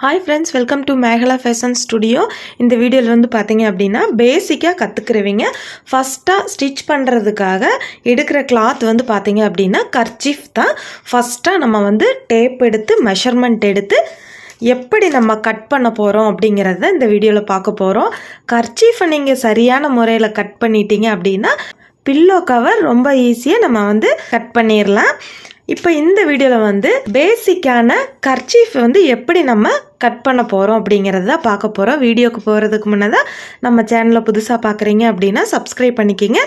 Hi friends welcome to Mekala fashion studio இந்த வீடியோவில் வந்து பார்த்தீங்க அப்படின்னா பேசிக்காக கற்றுக்குறவங்க ஃபஸ்ட்டாக ஸ்டிச் பண்ணுறதுக்காக எடுக்கிற கிளாத் வந்து பார்த்தீங்க அப்படின்னா கர்ச்சீஃப் தான். ஃபஸ்ட்டாக நம்ம வந்து டேப் எடுத்து மெஷர்மெண்ட் எடுத்து எப்படி நம்ம கட் பண்ண போகிறோம் அப்படிங்கிறத இந்த வீடியோவில் பார்க்க போகிறோம் கர்ச்சீஃபை நீங்கள் சரியான முறையில் கட் பண்ணிட்டீங்க அப்படின்னா பில்லோ கவர் ரொம்ப ஈஸியாக நம்ம வந்து கட் பண்ணிடலாம் இப்போ இந்த வீடியோவில் வந்து பேசிக்கான கர்ச்சீஃப் வந்து எப்படி நம்ம கட் பண்ண போகிறோம் அப்படிங்கிறத தான் பார்க்க போகிறோம் வீடியோக்கு போகிறதுக்கு முன்னதாக நம்ம சேனலை புதுசாக பார்க்குறீங்க அப்படின்னா சப்ஸ்கிரைப் பண்ணிக்கிங்க.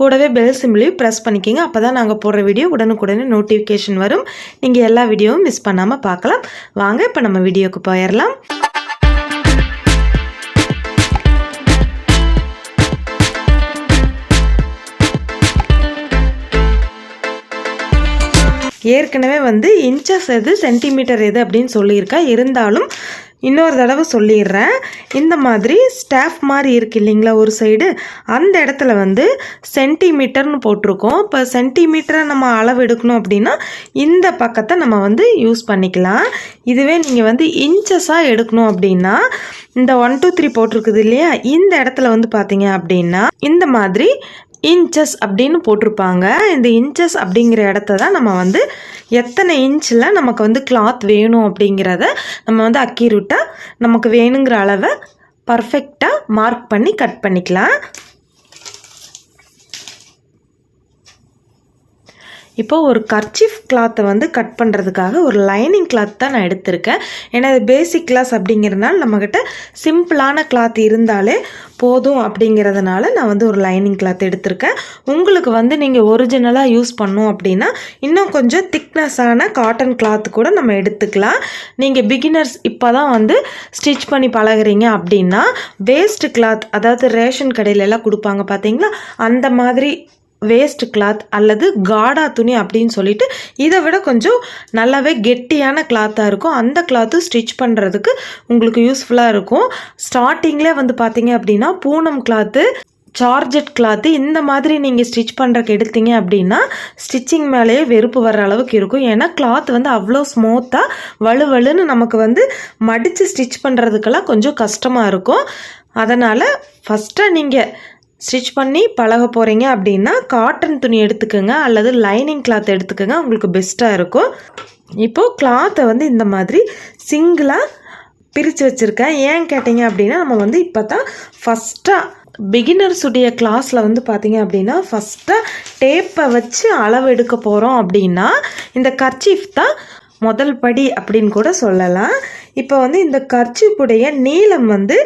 கூடவே பெல் சிம்பிளையும் ப்ரெஸ் பண்ணிக்கிங்க. அப்போ தான் நாங்கள் போடுற வீடியோ உடனுக்குடனே நோட்டிஃபிகேஷன் வரும். நீங்கள் எல்லா வீடியோவும் மிஸ் பண்ணாமல் பார்க்கலாம். வாங்க இப்போ நம்ம வீடியோக்கு போயிடலாம். ஏற்கனவே வந்து இன்ச்சஸ் எது சென்டிமீட்டர் எது அப்படின்னு சொல்லியிருக்கேன் இருந்தாலும் இன்னொரு தடவை சொல்லிடுறேன். இந்த மாதிரி ஸ்டாஃப் மாதிரி இருக்குது இல்லைங்களா ஒரு சைடு அந்த இடத்துல வந்து சென்டிமீட்டர்னு போட்டிருக்கோம். இப்போ சென்டிமீட்டரை நம்ம அளவு எடுக்கணும் அப்படின்னா இந்த பக்கத்தை நம்ம வந்து யூஸ் பண்ணிக்கலாம். இதுவே நீங்கள் வந்து இன்ச்சஸாக எடுக்கணும் அப்படின்னா இந்த ஒன் டூ த்ரீ போட்டிருக்குது இல்லையா? இந்த இடத்துல வந்து பார்த்தீங்க அப்படின்னா இந்த மாதிரி இன்ச்சஸ் அப்படின்னு போட்டிருப்பாங்க. இந்த இன்ச்சஸ் அப்படிங்கிற இடத்த தான் நம்ம வந்து எத்தனை இன்ச்சில் நமக்கு வந்து கிளாத் வேணும் அப்படிங்கிறத நம்ம வந்து அக்யூரேட்டாக நமக்கு வேணுங்கிற அளவை பர்ஃபெக்டாக மார்க் பண்ணி கட் பண்ணிக்கலாம். இப்போ ஒரு கர்ச்சிஃப் கிளாத்தை வந்து கட் பண்ணுறதுக்காக ஒரு லைனிங் கிளாத் தான் நான் எடுத்திருக்கேன். ஏன்னா இது பேசிக் கிளாஸ் அப்படிங்கிறதுனால நம்மக்கிட்ட சிம்பிளான கிளாத் இருந்தாலே போதும் அப்படிங்கிறதுனால நான் வந்து ஒரு லைனிங் கிளாத் எடுத்திருக்கேன். உங்களுக்கு வந்து நீங்கள் ஒரிஜினலாக யூஸ் பண்ணோம் அப்படின்னா இன்னும் கொஞ்சம் திக்னஸான காட்டன் கிளாத் கூட நம்ம எடுத்துக்கலாம். நீங்கள் பிகினர்ஸ் இப்போ தான் வந்து ஸ்டிச் பண்ணி பழகுறீங்க அப்படின்னா வேஸ்ட் கிளாத் அதாவது ரேஷன் கடையிலெல்லாம் கொடுப்பாங்க பார்த்தீங்களா அந்த மாதிரி வேஸ்ட் கிளாத் அல்லது காடா துணி அப்படின்னு சொல்லிட்டு இதை விட கொஞ்சம் நல்லாவே கெட்டியான கிளாத்தாக இருக்கும். அந்த கிளாத்து ஸ்டிச் பண்ணுறதுக்கு உங்களுக்கு யூஸ்ஃபுல்லாக இருக்கும். ஸ்டார்டிங்லேயே வந்து பார்த்தீங்க அப்படின்னா பூனம் கிளாத்து சார்ஜட் கிளாத்து இந்த மாதிரி நீங்கள் ஸ்டிச் பண்ணுறக்கு எடுத்தீங்க அப்படின்னா ஸ்டிச்சிங் மேலேயே வெறுப்பு வர்ற அளவுக்கு இருக்கும். ஏன்னா கிளாத் வந்து அவ்வளோ ஸ்மூத்தாக வலுவலுன்னு நமக்கு வந்து மடித்து ஸ்டிச் பண்ணுறதுக்கெல்லாம் கொஞ்சம் கஷ்டமாக இருக்கும். அதனால் ஃபஸ்ட்டாக நீங்கள் ஸ்டிச் பண்ணி பழக போகிறீங்க அப்படின்னா காட்டன் துணி எடுத்துக்கோங்க அல்லது லைனிங் கிளாத் எடுத்துக்கோங்க உங்களுக்கு பெஸ்ட்டாக இருக்கும். இப்போது கிளாத்தை வந்து இந்த மாதிரி சிங்கிளாக பிரித்து வச்சுருக்கேன். ஏன் கேட்டிங்க அப்படின்னா நம்ம வந்து இப்போ தான் ஃபஸ்ட்டாக பிகினர்ஸுடைய கிளாஸில் வந்து பார்த்தீங்க அப்படின்னா ஃபஸ்ட்டாக டேப்பை வச்சு அளவு எடுக்க போகிறோம் அப்படின்னா இந்த கர்ச்சீஃப் தான் முதல் படி அப்படின்னு கூட சொல்லலாம். இப்போ வந்து இந்த கர்ச்சீஃபுடைய நீளம் வந்து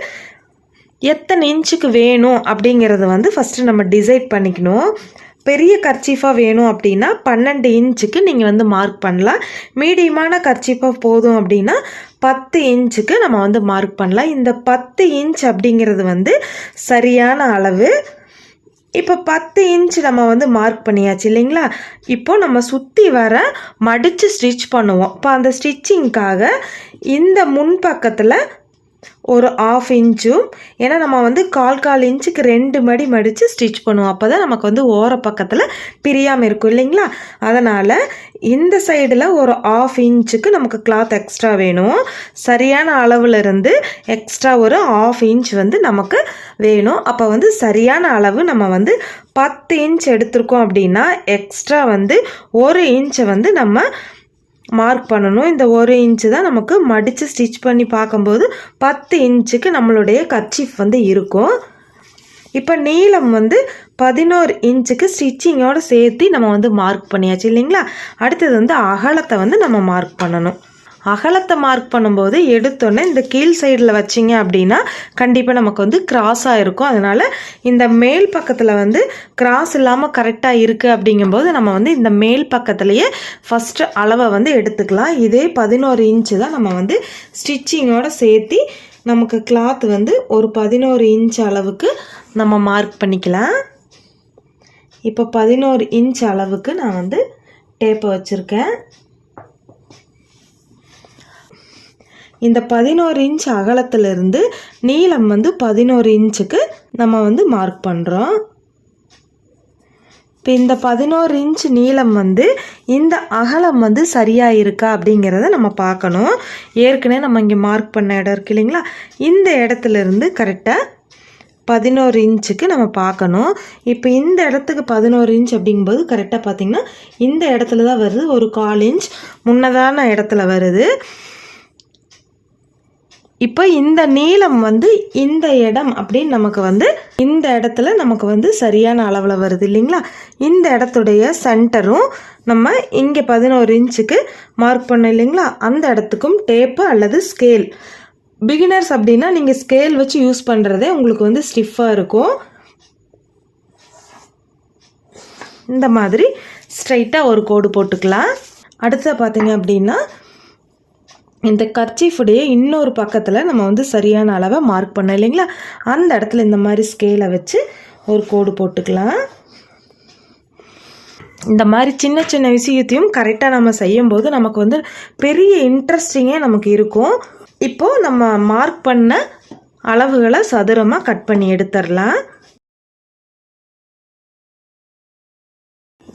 எத்தனை இன்ச்சுக்கு வேணும் அப்படிங்கிறத வந்து ஃபஸ்ட்டு நம்ம டிசைட் பண்ணிக்கணும். பெரிய கர்ச்சீஃபாக வேணும் அப்படின்னா பன்னெண்டு இன்ச்சுக்கு நீங்கள் வந்து மார்க் பண்ணலாம். மீடியமான கர்ச்சீஃபாக போதும் அப்படின்னா பத்து இன்ச்சுக்கு நம்ம வந்து மார்க் பண்ணலாம். இந்த பத்து இன்ச் அப்படிங்கிறது வந்து சரியான அளவு. இப்போ பத்து இன்ச் நம்ம வந்து மார்க் பண்ணியாச்சு இல்லைங்களா? இப்போ நம்ம சுற்றி வர மடித்து ஸ்டிச் பண்ணுவோம். இப்போ அந்த ஸ்டிச்சிங்க்காக இந்த முன்பக்கத்தில் ஒரு ஆஃப் இன்ச்சும். ஏன்னா நம்ம வந்து கால் கால் இன்ச்சுக்கு ரெண்டு மடி மடித்து ஸ்டிச் பண்ணுவோம். அப்போ தான் நமக்கு வந்து ஓர பக்கத்தில் பிரியாமல் இருக்கும் இல்லைங்களா? அதனால் இந்த சைடில் ஒரு ஆஃப் இன்ச்சுக்கு நமக்கு கிளாத் எக்ஸ்ட்ரா வேணும். சரியான அளவில் இருந்து எக்ஸ்ட்ரா ஒரு ஆஃப் இன்ச் வந்து நமக்கு வேணும். அப்போ வந்து சரியான அளவு நம்ம வந்து பத்து இன்ச் எடுத்திருக்கோம் அப்படின்னா எக்ஸ்ட்ரா வந்து ஒரு இன்ச்சை வந்து நம்ம மார்க் பண்ணணும். இந்த ஒரு இன்ச்சு தான் நமக்கு மடித்து ஸ்டிச் பண்ணி பார்க்கும்போது பத்து இன்ச்சுக்கு நம்மளுடைய கர்ச்சீஃப் வந்து இருக்கும். இப்போ நீளம் வந்து பதினோரு இன்ச்சுக்கு ஸ்டிச்சிங்கோடு சேர்த்து நம்ம வந்து மார்க் பண்ணியாச்சு இல்லைங்களா? அடுத்தது வந்து அகலத்தை வந்து நம்ம மார்க் பண்ணணும். அகலத்தை மார்க் பண்ணும்போது எடுத்தோன்னே இந்த கீழ் சைடில் வச்சிங்க அப்படின்னா கண்டிப்பாக நமக்கு வந்து கிராஸாக இருக்கும். அதனால் இந்த மேல் பக்கத்தில் வந்து கிராஸ் இல்லாமல் கரெக்டாக இருக்குது அப்படிங்கும்போது நம்ம வந்து இந்த மேல் பக்கத்துலேயே ஃபஸ்ட்டு அளவை வந்து எடுத்துக்கலாம். இதே பதினோரு இன்ச்சு தான் நம்ம வந்து ஸ்டிச்சிங்கோடு சேர்த்து நமக்கு கிளாத் வந்து ஒரு பதினோரு இன்ச் அளவுக்கு நம்ம மார்க் பண்ணிக்கலாம். இப்போ பதினோரு இன்ச் அளவுக்கு நான் வந்து டேப்பை வச்சுருக்கேன். இந்த பதினோரு இன்ச் அகலத்திலிருந்து நீளம் வந்து பதினோரு இன்ச்சுக்கு நம்ம வந்து மார்க் பண்ணுறோம் இப்போ இந்த பதினோரு இன்ச் நீளம் வந்து இந்த அகலம் வந்து சரியாக இருக்கா அப்படிங்கிறத நம்ம பார்க்கணும். ஏற்கனவே நம்ம இங்கே மார்க் பண்ண இடம் இருக்கு இல்லைங்களா? இந்த இடத்துல இருந்து கரெக்டாக பதினோரு இன்ச்சுக்கு நம்ம பார்க்கணும். இப்போ இந்த இடத்துக்கு பதினோரு இன்ச் அப்படிங்கும்போது கரெக்டாக பார்த்திங்கன்னா இந்த இடத்துல தான் வருது. ஒரு கால் இன்ச் முன்னதான இடத்துல வருது. இப்போ இந்த நீளம் வந்து இந்த இடம் அப்படின்னு நமக்கு வந்து இந்த இடத்துல நமக்கு வந்து சரியான அளவில் வருது இல்லைங்களா? இந்த இடத்துடைய சென்டரும் நம்ம இங்கே பதினோரு இன்ச்சுக்கு மார்க் பண்ணோம் இல்லைங்களா? அந்த இடத்துக்கும் டேப்பு அல்லது ஸ்கேல் பிகினர்ஸ் அப்படின்னா நீங்கள் ஸ்கேல் வச்சு யூஸ் பண்ணுறதே உங்களுக்கு வந்து ஸ்டிஃபாக இருக்கும். இந்த மாதிரி ஸ்ட்ரைட்டாக ஒரு கோடு போட்டுக்கலாம். அடுத்த பார்த்தீங்க அப்படின்னா இந்த கர்ச்சீஃபுடைய இன்னொரு பக்கத்தில் நம்ம வந்து சரியான அளவை மார்க் பண்ணோம் இல்லைங்களா? அந்த இடத்துல இந்த மாதிரி ஸ்கேலை வச்சு ஒரு கோடு போட்டுக்கலாம். இந்த மாதிரி சின்ன சின்ன விஷயத்தையும் கரெக்டாக நம்ம செய்யும்போது நமக்கு வந்து பெரிய இன்ட்ரெஸ்டிங்கே நமக்கு இருக்கும். இப்போது நம்ம மார்க் பண்ண அளவுகளை சதுரமாக கட் பண்ணி எடுத்துடலாம்.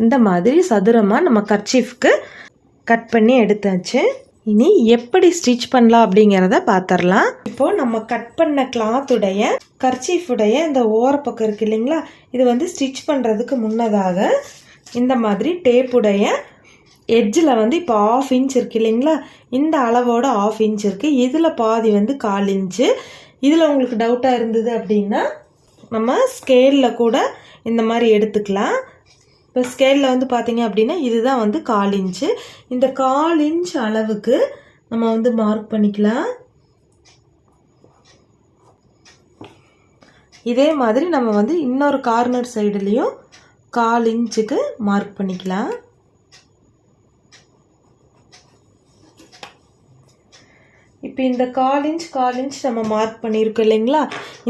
இந்த மாதிரி சதுரமாக நம்ம கர்ச்சீஃப்க்கு கட் பண்ணி எடுத்தாச்சு. இனி எப்படி ஸ்டிச் பண்ணலாம் அப்படிங்கிறத பார்த்துடலாம் இப்போ நம்ம கட் பண்ண கிளாத்துடைய கர்ச்சீஃபுடைய இந்த ஓரப்பக்கம் இருக்கு இல்லைங்களா? இது வந்து ஸ்டிச் பண்ணுறதுக்கு முன்னதாக இந்த மாதிரி டேப்புடைய எட்ஜில் வந்து இப்போ ஆஃப் இன்ச் இருக்குது இல்லைங்களா? இந்த அளவோட ஆஃப் இன்ச் இருக்குது இதில் பாதி வந்து கால் இன்ச்சு இதில் உங்களுக்கு டவுட்டாக இருந்தது அப்படின்னா நம்ம ஸ்கேலில் கூட இந்த மாதிரி எடுத்துக்கலாம். இப்போ ஸ்கேலில் வந்து பார்த்தீங்க அப்படின்னா இதுதான் வந்து கால் இன்ச்சு இந்த கால் இன்ச் அளவுக்கு நம்ம வந்து மார்க் பண்ணிக்கலாம். இதே மாதிரி நம்ம வந்து இன்னொரு கார்னர் சைடுலேயும் கால் இன்ச்சுக்கு மார்க் பண்ணிக்கலாம். இப்போ இந்த கால் இன்ச் கால் இன்ச் நம்ம மார்க் பண்ணியிருக்கோம் இல்லைங்களா?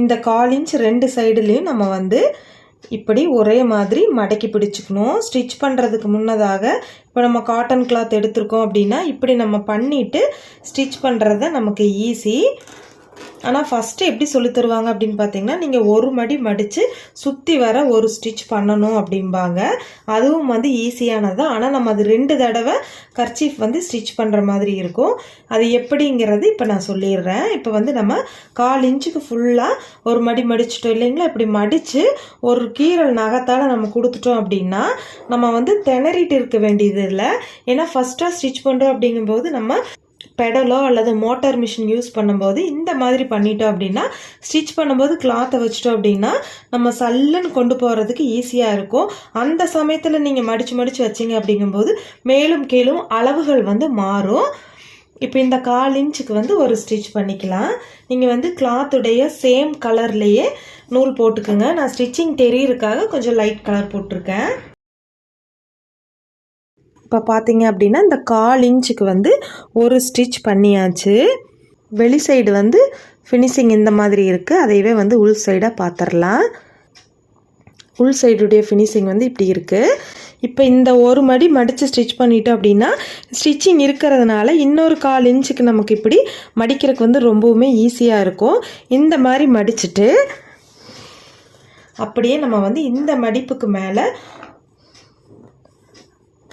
இந்த கால் இன்ச் ரெண்டு சைடுலேயும் நம்ம வந்து இப்படி ஒரே மாதிரி மடக்கி பிடிச்சிக்கணும். ஸ்டிச் பண்ணுறதுக்கு முன்னதாக இப்போ நம்ம காட்டன் கிளாத் எடுத்திருக்கோம் அப்படின்னா இப்படி நம்ம பண்ணிவிட்டு ஸ்டிச் பண்ணுறது நமக்கு ஈஸி ஆனால் ஃபஸ்ட்டு எப்படி சொல்லி தருவாங்க அப்படின்னு பார்த்தீங்கன்னா நீங்கள் ஒரு மடி மடித்து சுற்றி வர ஒரு ஸ்டிச் பண்ணணும் அப்படிம்பாங்க. அதுவும் வந்து ஈஸியானது ஆனால் நம்ம அது ரெண்டு தடவை கர்ச்சீஃப் வந்து ஸ்டிச் பண்ணுற மாதிரி இருக்கும். அது எப்படிங்கிறது இப்போ நான் சொல்லிடுறேன். இப்போ வந்து நம்ம கால் இன்ச்சுக்கு ஃபுல்லாக ஒரு மடி மடிச்சிட்டோம் இல்லைங்களா? இப்படி மடித்து ஒரு கீரல் நகத்தால் நம்ம கொடுத்துட்டோம் அப்படின்னா நம்ம வந்து திணறிட்டு இருக்க வேண்டியது இல்லை. ஏன்னா ஃபஸ்ட்டாக ஸ்டிச் பண்ணுறோம் அப்படிங்கும்போது நம்ம பெடலோ அல்லது மோட்டார் மிஷின் யூஸ் பண்ணும்போது இந்த மாதிரி பண்ணிட்டோம் அப்படின்னா ஸ்டிச் பண்ணும்போது கிளாத்தை வச்சிட்டோம் அப்படின்னா நம்ம சல்லுன்னு கொண்டு போகிறதுக்கு ஈஸியாக இருக்கும். அந்த சமயத்தில் நீங்கள் மடித்து மடித்து வச்சிங்க அப்படிங்கும்போது மேலும் கீழும் அளவுகள் வந்து மாறும். இப்போ இந்த கால் இன்ச்சுக்கு வந்து ஒரு ஸ்டிச் பண்ணிக்கலாம். நீங்கள் வந்து கிளாத்துடைய சேம் கலர்லேயே நூல் போட்டுக்குங்க. நான் ஸ்டிச்சிங் தெரியறதுக்காக கொஞ்சம் லைட் கலர் போட்டிருக்கேன். இப்போ பார்த்தீங்க அப்படின்னா இந்த கால் இன்ச்சுக்கு வந்து ஒரு ஸ்டிச் பண்ணியாச்சு. வெளி சைடு வந்து ஃபினிஷிங் இந்த மாதிரி இருக்குது அதையவே வந்து உள் சைடாக பார்த்துடலாம் உள் சைடுடைய ஃபினிஷிங் வந்து இப்படி இருக்குது இப்போ இந்த ஒரு மடி மடித்து ஸ்டிச் பண்ணிட்டோம் அப்படின்னா ஸ்டிச்சிங் இருக்கிறதுனால இன்னொரு கால் இன்ச்சுக்கு நமக்கு இப்படி மடிக்கிறதுக்கு வந்து ரொம்பவுமே ஈஸியாக இருக்கும். இந்த மாதிரி மடிச்சுட்டு அப்படியே நம்ம வந்து இந்த மடிப்புக்கு மேலே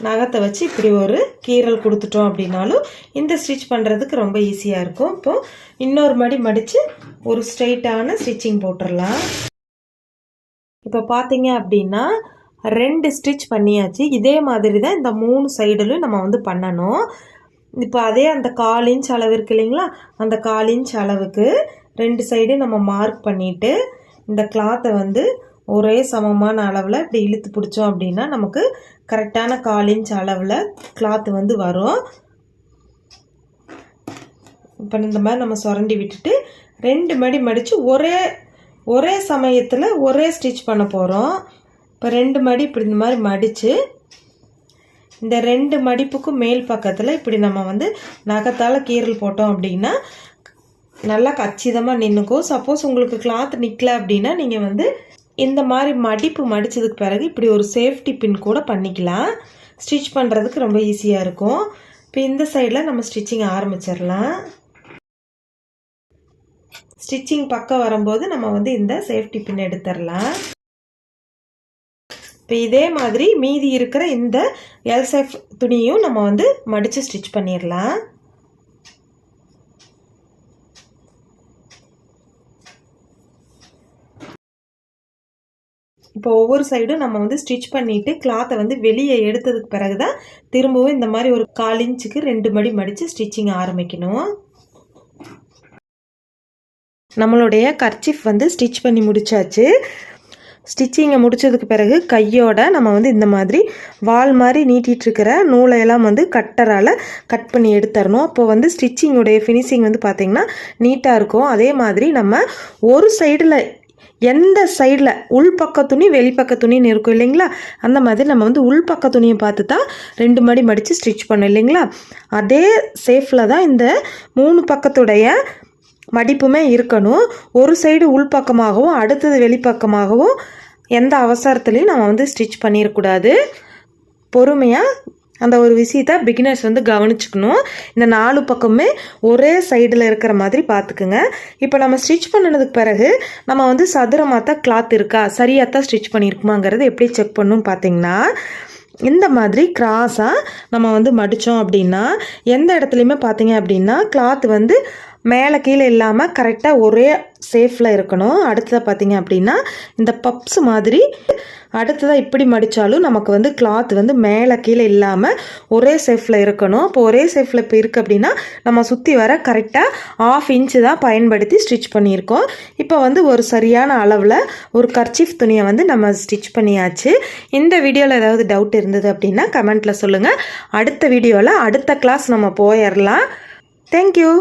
நகத்தை வச்சு இப்படி ஒரு கீரல் கொடுத்துட்டோம் அப்படின்னாலும் இந்த ஸ்டிச் பண்ணுறதுக்கு ரொம்ப ஈஸியாக இருக்கும். இப்போது இன்னொரு மடி மடித்து ஒரு ஸ்ட்ரெயிட்டான ஸ்டிச்சிங் போட்டுடலாம் இப்போ பார்த்தீங்க அப்படின்னா ரெண்டு ஸ்டிச் பண்ணியாச்சு. இதே மாதிரி தான் இந்த மூணு சைடுலையும் நம்ம வந்து பண்ணணும். இப்போ அதே அந்த கால் இன்ச் அளவு இருக்கு இல்லைங்களா? அந்த கால் இன்ச் அளவுக்கு ரெண்டு சைடும் நம்ம மார்க் பண்ணிவிட்டு இந்த கிளாத்தை வந்து ஒரே சமமான அளவில் இப்படி இழுத்து பிடிச்சோம் அப்படின்னா நமக்கு கரெக்டான கால் இன்ச் அளவில் கிளாத்து வந்து வரும். இப்போ இந்த மாதிரி நம்ம சுரண்டி விட்டுட்டு ரெண்டு மடி மடித்து ஒரே ஒரே சமயத்தில் ஒரே ஸ்டிச் பண்ண போகிறோம் இப்போ ரெண்டு மடி இப்படி இந்த மாதிரி மடித்து இந்த ரெண்டு மடிப்புக்கும் மேல் பக்கத்தில் இப்படி நம்ம வந்து நகத்தால் கீரல் போட்டோம் அப்படின்னா நல்லா கச்சிதமாக நின்றுக்கும் சப்போஸ் உங்களுக்கு கிளாத் நிற்கல அப்படின்னா நீங்கள் வந்து இந்த மாதிரி மடிப்பு மடித்ததுக்கு பிறகு இப்படி ஒரு சேஃப்டி பின் கூட பண்ணிக்கலாம். ஸ்டிச் பண்ணுறதுக்கு ரொம்ப ஈஸியாக இருக்கும். இப்போ இந்த சைடில் நம்ம ஸ்டிச்சிங் ஆரம்பிச்சிடலாம். ஸ்டிச்சிங் பக்கம் வரும்போது நம்ம வந்து இந்த சேஃப்டி பின் எடுத்துடலாம். இப்போ இதே மாதிரி மீதி இருக்கிற இந்த எல்செஃப் துணியும் நம்ம வந்து மடித்து ஸ்டிச் பண்ணிடலாம். இப்போ ஒவ்வொரு சைடும் நம்ம வந்து ஸ்டிச் பண்ணிவிட்டு கிளாத்தை வந்து வெளியே எடுத்ததுக்கு பிறகு தான் திரும்பவும் இந்த மாதிரி ஒரு கால் இன்ச்சுக்கு ரெண்டு மடி மடித்து ஸ்டிச்சிங் ஆரம்பிக்கணும். நம்மளுடைய கர்ச்சிஃப் வந்து ஸ்டிச் பண்ணி முடித்தாச்சு ஸ்டிச்சிங்கை முடித்ததுக்கு பிறகு கையோட நம்ம வந்து இந்த மாதிரி வால் மாதிரி நீட்டிகிட்ருக்கிற நூலையெல்லாம் வந்து கட்டரால் கட் பண்ணி எடுத்துடணும் அப்போ வந்து ஸ்டிச்சிங்குடைய ஃபினிஷிங் வந்து பார்த்திங்கன்னா நீட்டாக இருக்கும். அதே மாதிரி நம்ம ஒரு சைடில் எந்த சைடில் உள்பக்க துணி வெளிப்பக்க துணின்னு இருக்கும் இல்லைங்களா? அந்த மாதிரி நம்ம வந்து உள்பக்க துணியை பார்த்து தான் ரெண்டு மடி மடித்து ஸ்டிச் பண்ணோம் இல்லைங்களா? அதே சேஃபில் தான் இந்த மூணு பக்கத்துடைய மடிப்புமே இருக்கணும். ஒரு சைடு உள்பக்கமாகவும் அடுத்தது வெளிப்பக்கமாகவும் எந்த அவசரத்துலேயும் நம்ம வந்து ஸ்டிச் பண்ணிடக்கூடாது பொறுமையாக அந்த ஒரு விஷயத்தை பிகினர்ஸ் வந்து கவனிச்சுக்கணும். இந்த நாலு பக்கமே ஒரே சைடில் இருக்கிற மாதிரி பார்த்துக்குங்க இப்போ நம்ம ஸ்டிச் பண்ணினதுக்கு பிறகு நம்ம வந்து சதுரமாக தான் கிளாத் இருக்கா? சரியாக தான் ஸ்டிச் பண்ணியிருக்குமாங்கிறது எப்படி செக் பண்ணணும் பார்த்தீங்கன்னா இந்த மாதிரி கிராஸாக நம்ம வந்து மடித்தோம் அப்படின்னா எந்த இடத்துலையுமே பார்த்தீங்க அப்படின்னா கிளாத் வந்து மேலே கீழே இல்லாமல் கரெக்டாக ஒரே சேஃபில் இருக்கணும். அடுத்ததாக பார்த்தீங்க அப்படின்னா இந்த பப்ஸ் மாதிரி அடுத்ததாக இப்படி மடித்தாலும் நமக்கு வந்து கிளாத் வந்து மேலே கீழே இல்லாமல் ஒரே சேஃபில் இருக்கணும். இப்போ ஒரே சேஃபில் இப்போ இருக்குது அப்படின்னா நம்ம சுற்றி வர கரெக்டாக ஆஃப் இன்ச்சு தான் பயன்படுத்தி ஸ்டிச் பண்ணியிருக்கோம். இப்போ வந்து ஒரு சரியான அளவில் ஒரு கர்ச்சீஃப் துணியை வந்து நம்ம ஸ்டிச் பண்ணியாச்சு. இந்த வீடியோவில் ஏதாவது டவுட் இருந்தது அப்படின்னா கமெண்ட்டில் சொல்லுங்கள் அடுத்த வீடியோவில் அடுத்த கிளாஸ் நம்ம போயிடலாம். தேங்க்யூ